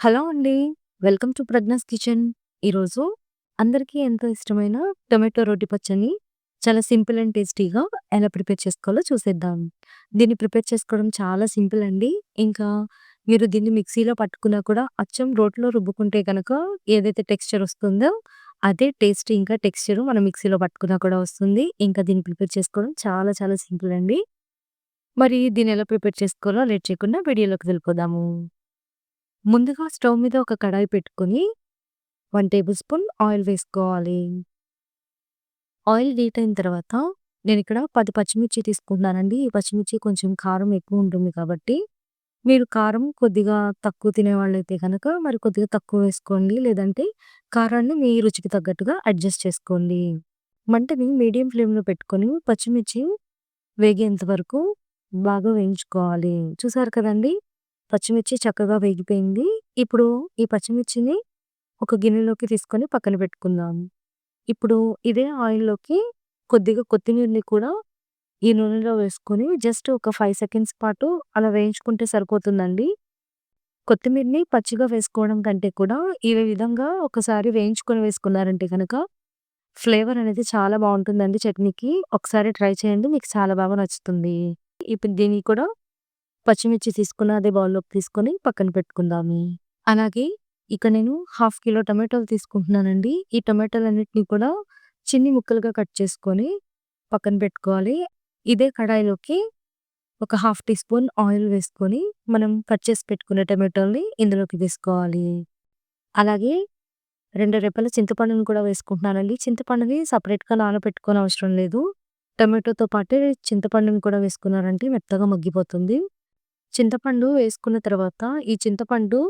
Hello అండి. Welcome to Pragna's kitchen. ఈరోజు అందరికీ ఎంతో ఇష్టమైన టొమాటో రోటి పచ్చని చాలా సింపుల్ అండ్ టేస్టీగా ఎలా ప్రిపేర్ చేసుకోవాలో చూసేద్దాం. దీన్ని ప్రిపేర్ చేసుకోవడం చాలా సింపుల్ అండి. ఇంకా మీరు దీన్ని మిక్సీలో పట్టుకున్నా కూడా అచ్చం రోట్లో రుబ్బుకుంటే కనుక ఏదైతే టెక్స్చర్ వస్తుందో అదే టేస్ట్ ఇంకా టెక్స్చర్ మనం మిక్సీలో పట్టుకున్నా కూడా వస్తుంది. ఇంకా దీన్ని ప్రిపేర్ చేసుకోవడం చాలా చాలా సింపుల్ అండి. మరి దీన్ని ఎలా ప్రిపేర్ చేసుకోవాలో లేట్ చేయకుండా వీడియోలోకి వెళ్ళిపోదాము. ముందుగా స్టవ్ మీద ఒక కడాయి పెట్టుకొని వన్ టేబుల్ స్పూన్ ఆయిల్ వేసుకోవాలి. ఆయిల్ హీట్ అయిన తర్వాత నేను ఇక్కడ పది పచ్చిమిర్చి తీసుకుంటున్నానండి. ఈ పచ్చిమిర్చి కొంచెం కారం ఎక్కువ ఉంటుంది కాబట్టి మీరు కారం కొద్దిగా తక్కువ తినేవాళ్ళైతే కనుక మరి కొద్దిగా తక్కువ వేసుకోండి. లేదంటే కారాన్ని మీ రుచికి తగ్గట్టుగా అడ్జస్ట్ చేసుకోండి. మంటని మీడియం ఫ్లేమ్‌లో పెట్టుకొని పచ్చిమిర్చి వేగేంత వరకు బాగా వేయించుకోవాలి. చూసారు కదండీ! పచ్చిమిర్చి చక్కగా వేగిపోయింది. ఇప్పుడు ఈ పచ్చిమిర్చిని ఒక గిన్నెలోకి తీసుకొని పక్కన పెట్టుకుందాం. ఇప్పుడు ఇదే ఆయిల్‌లోకి కొద్దిగా కొత్తిమీరని కూడా ఈ నూనెలో వేసుకొని జస్ట్ ఒక ఫైవ్ సెకండ్స్ పాటు అలా వేయించుకుంటే సరిపోతుందండి. కొత్తిమీరని పచ్చిగా వేసుకోవడం కంటే కూడా ఈ విధంగా ఒకసారి వేయించుకొని వేసుకున్నారంటే కనుక ఫ్లేవర్ అనేది చాలా బాగుంటుందండి చట్నీకి. ఒకసారి ట్రై చేయండి. మీకు చాలా బాగా నచ్చుతుంది. ఇప్పుడు దీన్ని కూడా పచ్చిమిర్చి తీసుకున్న అదే బౌల్‌లోకి తీసుకొని పక్కన పెట్టుకుందాము. అలాగే ఇక నేను హాఫ్ కిలో టమాటోలు తీసుకుంటున్నానండి. ఈ టమాటాలన్నిటిని కూడా చిన్ని ముక్కలుగా కట్ చేసుకొని పక్కన పెట్టుకోవాలి. ఇదే కడాయిలోకి ఒక హాఫ్ టీ స్పూన్ ఆయిల్ వేసుకొని మనం కట్ చేసి పెట్టుకున్న టమాటోల్ని ఇందులోకి వేసుకోవాలి. అలాగే రెండు రేపల చింతపండుని కూడా వేసుకుంటున్నానండి. చింతపండుని సపరేట్గా నానబెట్టుకోని అవసరం లేదు. టమాటోతో పాటే చింతపండుని కూడా వేసుకున్నారంటే మెత్తగా మగ్గిపోతుంది. చింతపండు వేసుకున్న తర్వాత ఈ చింతపండు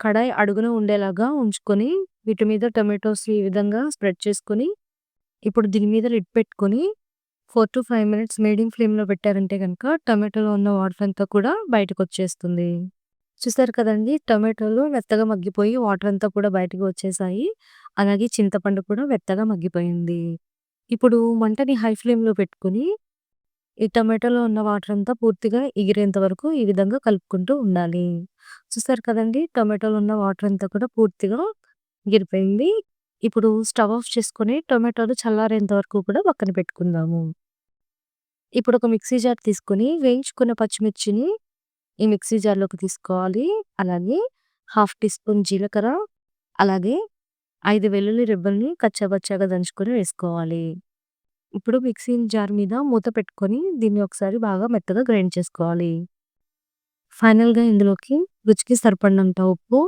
కడాయి అడుగున ఉండేలాగా ఉంచుకొని వీటి మీద టొమాటోస్ ఈ విధంగా స్ప్రెడ్ చేసుకొని ఇప్పుడు దీని మీద లిడ్ పెట్టుకొని 4-5 మినిట్స్ మీడియం ఫ్లేమ్‌లో పెట్టారంటే కనుక టమాటోలో ఉన్న వాటర్ అంతా కూడా బయటకు వచ్చేస్తుంది చూసారు కదండీ! టమాటోలు మెత్తగా మగ్గిపోయి వాటర్ అంతా కూడా బయటకు వచ్చేసాయి. అలాగే చింతపండు కూడా మెత్తగా మగ్గిపోయింది. ఇప్పుడు మంటని హై ఫ్లేమ్‌లో పెట్టుకొని ఈ టమాటోలో ఉన్న వాటర్ అంతా పూర్తిగా ఎగిరేంత వరకు ఈ విధంగా కలుపుకుంటూ ఉండాలి. చూసారు కదండి టమాటోలో ఉన్న వాటర్ అంతా కూడా పూర్తిగా ఎగిరిపోయింది. ఇప్పుడు స్టవ్ ఆఫ్ చేసుకొని టొమాటోలు చల్లారేంత వరకు కూడా పక్కన పెట్టుకుందాము. ఇప్పుడు ఒక మిక్సీ జార్ తీసుకొని వేయించుకున్న పచ్చిమిర్చిని ఈ మిక్సీ జార్‌లోకి తీసుకోవాలి. అలాగే హాఫ్ టీ స్పూన్ జీలకర్ర, అలాగే ఐదు వెల్లుల్లి రెబ్బల్ని కచ్చాబచ్చాగా దంచుకొని వేసుకోవాలి. ఇప్పుడు మిక్సీ జార్ మీద మూత పెట్టుకొని దీన్ని ఒకసారి బాగా మెత్తగా గ్రైండ్ చేసుకోవాలి. ఫైనల్‌గా ఇందులోకి రుచికి సరిపడినంత ఉప్పు,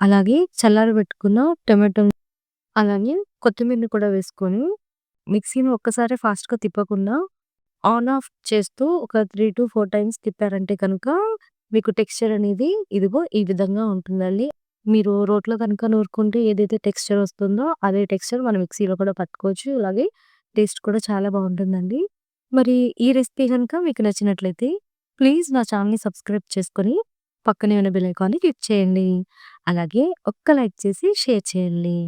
అలాగే చల్లారబెట్టుకున్న టొమాటో అలాగే కొత్తిమీరని కూడా వేసుకొని మిక్సీని ఒక్కసారే ఫాస్ట్‌గా తిప్పకుండా ఆన్ ఆఫ్ చేస్తూ ఒక 3-4 టైమ్స్ తిప్పారంటే కనుక మీకు టెక్స్చర్ అనేది ఇదిగో ఈ విధంగా ఉంటుందండి. మీరు రోట్లో కనుక నూరుకుంటే ఏదైతే టెక్స్చర్ వస్తుందో అదే టెక్స్చర్ మనం మిక్సీలో కూడా పట్టుకోవచ్చు. అలాగే టేస్ట్ కూడా చాలా బాగుంటుందండి మరి ఈ రెసిపీ కనుక మీకు నచ్చినట్లయితే ప్లీజ్ నా ఛానల్ని సబ్స్క్రైబ్ చేసుకొని పక్కనే ఉన్న బెల్ ఐకాన్‌ని క్లిక్ చేయండి. అలాగే ఒక్క లైక్ చేసి షేర్ చేయండి.